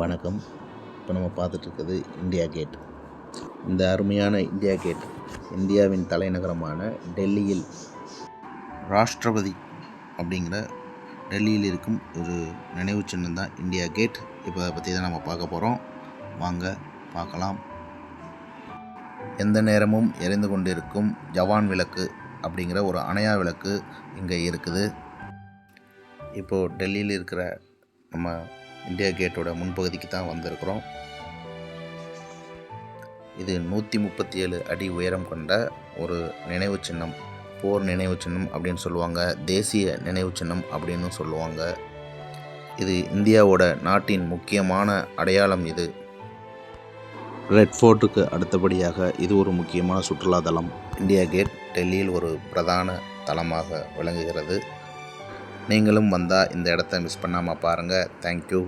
வணக்கம். இப்போ நம்ம பார்த்துட்ருக்குது இந்தியா கேட். இந்த அருமையான இந்தியா கேட் இந்தியாவின் தலைநகரமான டெல்லியில் ராஷ்டிரபதி அப்படிங்கிற டெல்லியில் இருக்கும் ஒரு நினைவு சின்னம் தான் இந்தியா கேட். இப்போ அதை பற்றி தான் நம்ம பார்க்க போகிறோம் வாங்க பார்க்கலாம். எந்த நேரமும் எரிந்து கொண்டிருக்கும் ஜவான் விளக்கு அப்படிங்கிற ஒரு அணையா விளக்கு இங்கே இருக்குது. இப்போது டெல்லியில் இருக்கிற நம்ம இந்தியா கேட்டோட முன்பகுதிக்கு தான் வந்திருக்கிறோம். இது நூற்றி முப்பத்தி ஏழு அடி உயரம் கொண்ட ஒரு நினைவு சின்னம் போர் நினைவு சின்னம் அப்படின்னு சொல்லுவாங்க தேசிய நினைவு சின்னம் அப்படின்னு சொல்லுவாங்க. இது இந்தியாவோட நாட்டின் முக்கியமான அடையாளம் இது. ரெட் ஃபோர்ட்டுக்கு அடுத்தபடியாக இது ஒரு முக்கியமான சுற்றுலா தலம் இந்தியா கேட் டெல்லியில் ஒரு பிரதான தலமாக விளங்குகிறது. நீங்களும் வந்தால் இந்த இடத்த மிஸ் பண்ணாமல் பாருங்கள் தேங்க்யூ